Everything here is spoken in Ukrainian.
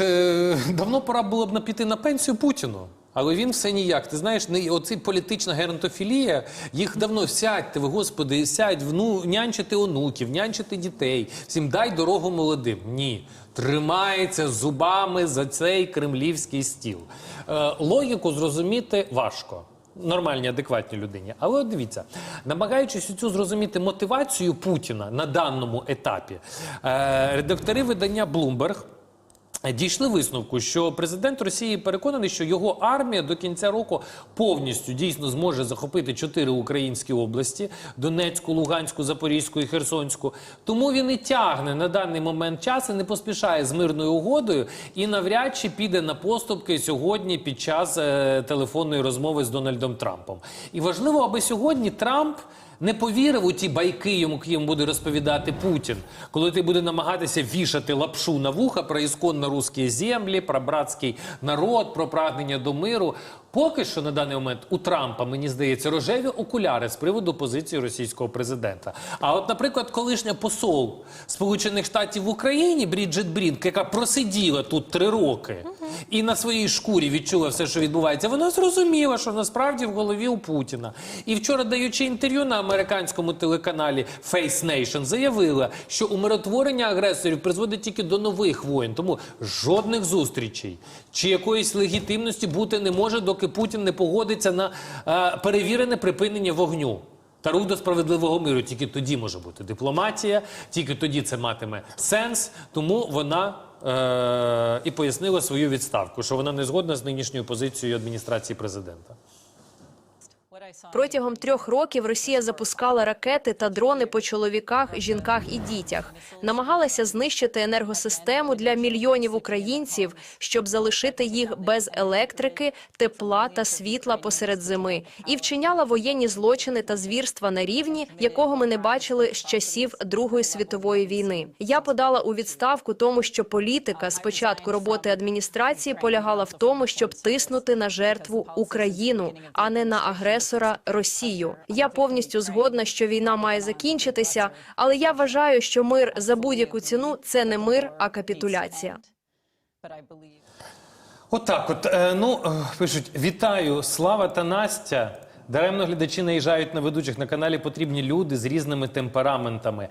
Е, Давно пора було б на піти на пенсію Путіну. Але він все ніяк. Ти знаєш, не оці політична геронтофілія, їх давно сядьте, ви, господи, сядь, вну, нянчити онуків, нянчити дітей. Всім дай дорогу молодим. Ні. Тримається зубами за цей кремлівський стіл. Е, логіку зрозуміти важко. Нормальній, адекватній людині. Але от дивіться, намагаючись цю зрозуміти мотивацію Путіна на даному етапі, е, редактори видання Bloomberg Дійшли висновку, що президент Росії переконаний, що його армія до кінця року повністю дійсно зможе захопити чотири українські області: Донецьку, Луганську, Запорізьку і Херсонську. Тому він і тягне на даний момент час і не поспішає з мирною угодою і навряд чи піде на поступки сьогодні під час е, телефонної розмови з Дональдом Трампом. І важливо, аби сьогодні Трамп не повірив у ті байки, йому йому буде розповідати Путін, коли ти буде намагатися вішати лапшу на вуха про ісконно русські землі, про братський народ, про прагнення до миру. Поки що на даний момент у Трампа мені здається рожеві окуляри з приводу позиції російського президента. А от, наприклад, колишня посол Сполучених Штатів в Україні Бріджит Брінк, яка просиділа тут три роки і на своїй шкурі відчула все, що відбувається, вона зрозуміла, що насправді в голові у Путіна. І вчора, даючи інтерв'ю на американському телеканалі Face Nation, заявила, що умиротворення агресорів призводить тільки до нових воєн. Тому жодних зустрічей чи якоїсь легітимності бути не може, доки Путін не погодиться на е, перевірене припинення вогню. Та рух до справедливого миру тільки тоді може бути дипломатія, тільки тоді це матиме сенс. Тому вона е- і пояснила свою відставку, що вона не згодна з нинішньою позицією адміністрації президента. Протягом трьох років Росія запускала ракети та дрони по чоловіках, жінках і дітях, намагалася знищити енергосистему для мільйонів українців, щоб залишити їх без електрики, тепла та світла посеред зими, і вчиняла воєнні злочини та звірства на рівні, якого ми не бачили з часів Другої світової війни. Я подала у відставку тому, що політика з початку роботи адміністрації полягала в тому, щоб тиснути на жертву Україну, а не на агресора Росію. Я повністю згодна, що війна має закінчитися, але я вважаю, що мир за будь-яку ціну це не мир, а капітуляція. Отак, от, от ну е, пишуть: вітаю, Слава та Настя. Даремно глядачі наїжджають на ведучих на каналі потрібні люди з різними темпераментами.